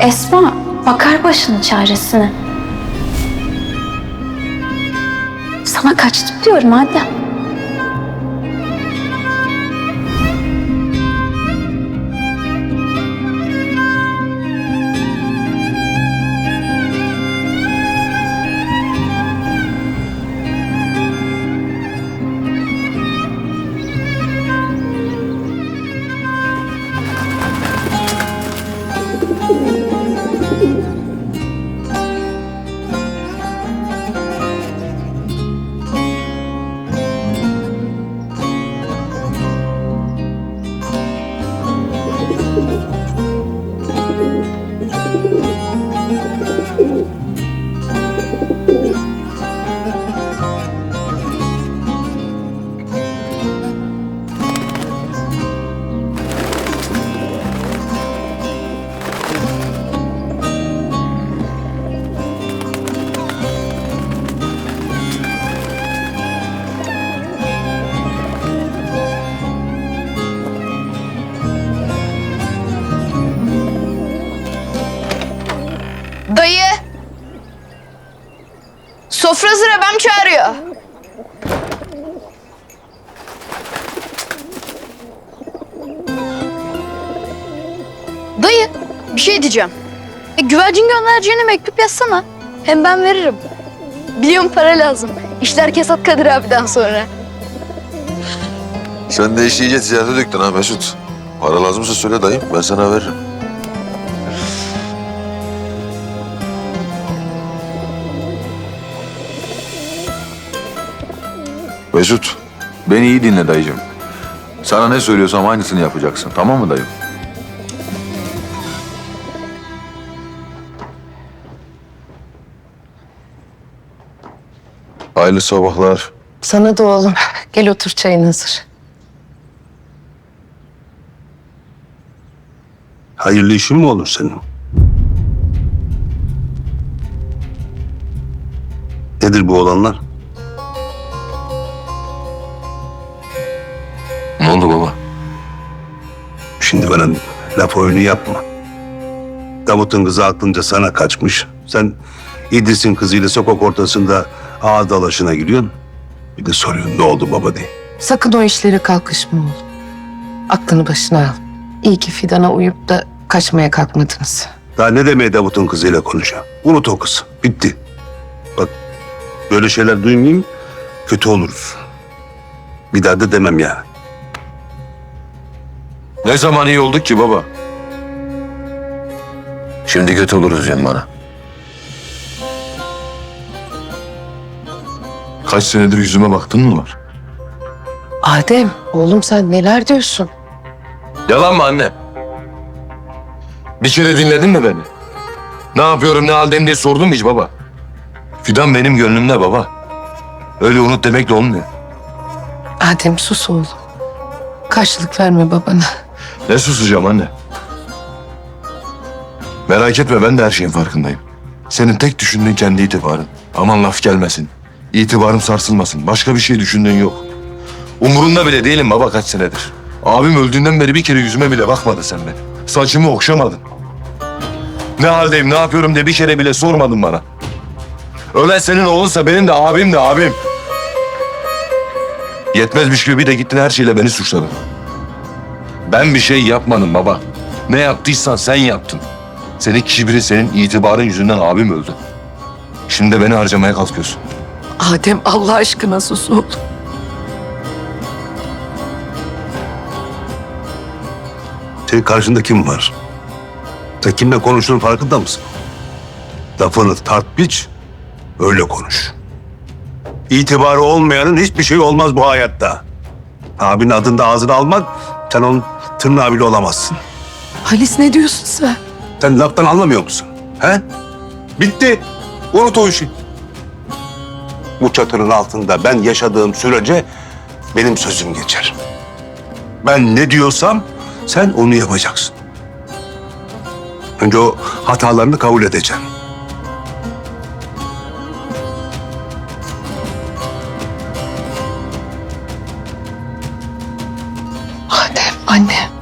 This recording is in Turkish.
Esma bakar başının çaresine. Sana kaçtım diyorum Adem. Dayı. Sofra hazır abam çağırıyor. Dayı bir şey diyeceğim. E, güvercin göndereceğine mektup yazsana. Hem ben veririm. Biliyorum para lazım. İşler kesat Kadir abiden sonra. Sen de işi iyice ticarete döktün ha Mesut. Para lazımsa söyle dayım ben sana veririm. Mesut, beni iyi dinle dayıcığım. Sana ne söylüyorsam aynısını yapacaksın. Tamam mı dayım? Hayırlı sabahlar. Sana da oğlum. Gel otur çayın hazır. Hayırlı işin mi olur senin? Nedir bu olanlar? Şimdi bana laf oyunu yapma. Davut'un kızı aklınca sana kaçmış. Sen İdris'in kızıyla sokak ortasında ağ dalaşına giriyorsun. Bir de soruyorsun ne oldu baba diye. Sakın o işlere kalkışma oğlum. Aklını başına al. İyi ki Fidan'a uyup da kaçmaya kalkmadınız. Daha ne demeye Davut'un kızıyla konuşuyor? Unut o kız. Bitti. Bak böyle şeyler duymayayım kötü oluruz. Bir daha da demem ya. Ne zaman iyi olduk ki baba? Şimdi kötü oluruz diyorsun bana. Kaç senedir yüzüme baktın mı var? Adem, oğlum sen neler diyorsun? Yalan mı anne? Bir kere dinledin mi beni? Ne yapıyorum ne haldeyim diye sordun mu hiç baba? Fidan benim gönlümde baba. Öyle unut demek de olmuyor. Adem sus oğlum. Karşılık verme babana. Ne susacağım anne? Merak etme ben de her şeyin farkındayım. Senin tek düşündüğün kendi itibarın. Aman laf gelmesin. İtibarım sarsılmasın. Başka bir şey düşündüğün yok. Umurunda bile değilim baba kaç senedir. Abim öldüğünden beri bir kere yüzüme bile bakmadı sen benim. Saçımı okşamadın. Ne haldeyim, ne yapıyorum diye bir kere bile sormadın bana. Ölen senin oğlunsa benim de abim de abim. Yetmezmiş gibi bir de gittin her şeyle beni suçladın. Ben bir şey yapmadım baba. Ne yaptıysan sen yaptın. Senin kibri, senin itibarın yüzünden abim öldü. Şimdi de beni harcamaya kalkıyorsun. Adem Allah aşkına sus oğlum. Senin karşında kim var? Sen kimle konuştuğunun farkında mısın? Lafını tart biç, öyle konuş. İtibarı olmayanın hiçbir şey olmaz bu hayatta. Abinin adında ağzına almak, sen onun tırnağı bile olamazsın. Halis ne diyorsun sen? Sen laftan anlamıyor musun? He? Bitti. Unut o işi. Bu çatının altında ben yaşadığım sürece benim sözüm geçer. Ben ne diyorsam sen onu yapacaksın. Önce o hatalarını kabul edeceğim. Anne.